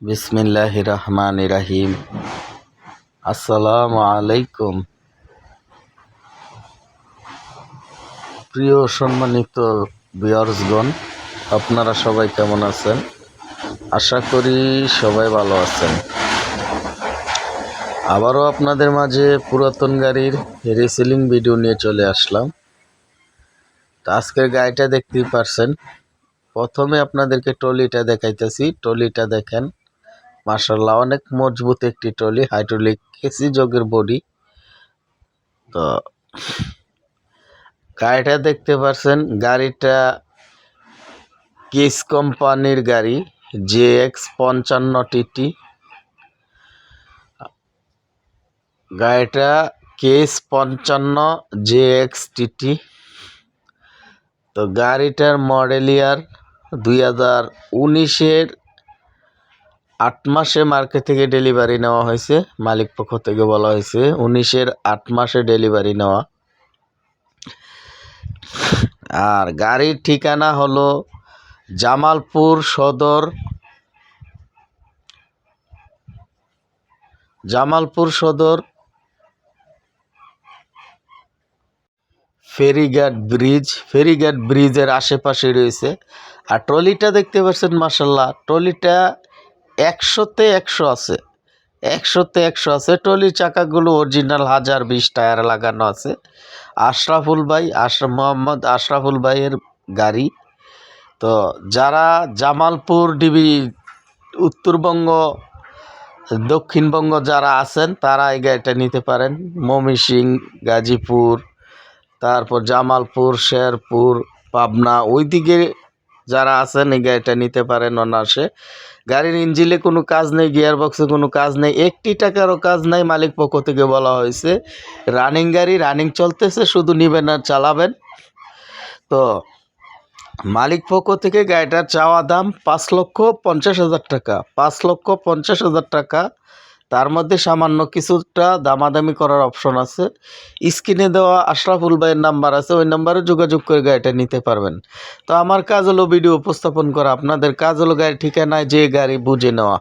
বিসমিল্লাহ রহমান রাহিম আসসালামু আলাইকুম প্রিয় সম্মানিত বিয়ার্সগণ আপনারা সবাই কেমন আছেন? আশা করি সবাই ভালো আছেন। আবারও আপনাদের মাঝে পুরাতন গাড়ির রিসেলিং ভিডিও নিয়ে চলে আসলাম। তো আজকের গাড়িটা দেখতেই পারছেন। প্রথমে আপনাদেরকে ট্রলিটা দেখাইতেছি। ট্রলিটা দেখেন। মার্শাল্লাহ অনেক মজবুত একটি ট্রলি, হাইড্রোলিক কেসি যোগের বডি। তো, গাড়িটা দেখতে পাচ্ছেন গাড়িটা কেস কোম্পানির গাড়ি, জে এক্স পঞ্চান্ন টিটি গাড়িটা কেস পঞ্চান্ন জে এক্স টিটি তো, গাড়িটার মডেল ইয়ার দুই হাজার উনিশের আট মাসে মার্কেট থেকে ডেলিভারি নেওয়া হয়েছে। মালিক পক্ষ থেকে বলা হয়েছে, উনিশের আট মাসে ডেলিভারি নেওয়া। আর গাড়ির ঠিকানা হলো জামালপুর সদর জামালপুর সদর, ফেরিঘাট ব্রিজ। ফেরিঘাট ব্রিজের আশেপাশে রয়েছে। আর ট্রলিটা দেখতে পাচ্ছেন মাসাল্লাহ ট্রলিটা একশোতে একশো আছে। একশোতে একশো আছে। ট্রলির চাকাগুলো অরিজিনাল হাজার বিশ টায়ার লাগানো আছে। আশরাফুল ভাই, আশরাফ মোহাম্মদ, আশরাফুল ভাইয়ের গাড়ি। তো যারা জামালপুর ডিবি উত্তরবঙ্গ, দক্ষিণবঙ্গ যারা আছেন, তারা এই গাড়িটা নিতে পারেন। মমিসিং গাজীপুর, তারপর জামালপুর, শেরপুর, পাবনা, ওইদিকে যারা আছেন এই গাড়িটা নিতে পারেন অনার্সে গাড়ির ইঞ্জিলে কোনো কাজ নেই গিয়ার বক্সে কোনো কাজ নেই, একটি টাকারও কাজ নাই মালিক পক্ষ থেকে বলা হয়েছে। রানিং গাড়ি, রানিং চলতেছে, শুধু নিবেন আর চালাবেন। তো মালিক পক্ষ থেকে গাড়িটার চাওয়া দাম পাঁচ লক্ষ পঞ্চাশ হাজার টাকা, পাঁচ লক্ষ পঞ্চাশ হাজার টাকা। তার মধ্যে সামান্য কিছুটা দামাদামি করার অপশন আছে। স্ক্রিনে দেওয়া আশরাফুল ভাইয়ের নাম্বার আছে, ওই নাম্বারে যোগাযোগ করে গাড়িটা নিতে পারবেন। তো আমার কাজ হলো ভিডিও উপস্থাপন করা। আপনাদের কাজ হলো গাড়ির ঠিকানায় যে গাড়ি বুঝে নেওয়া।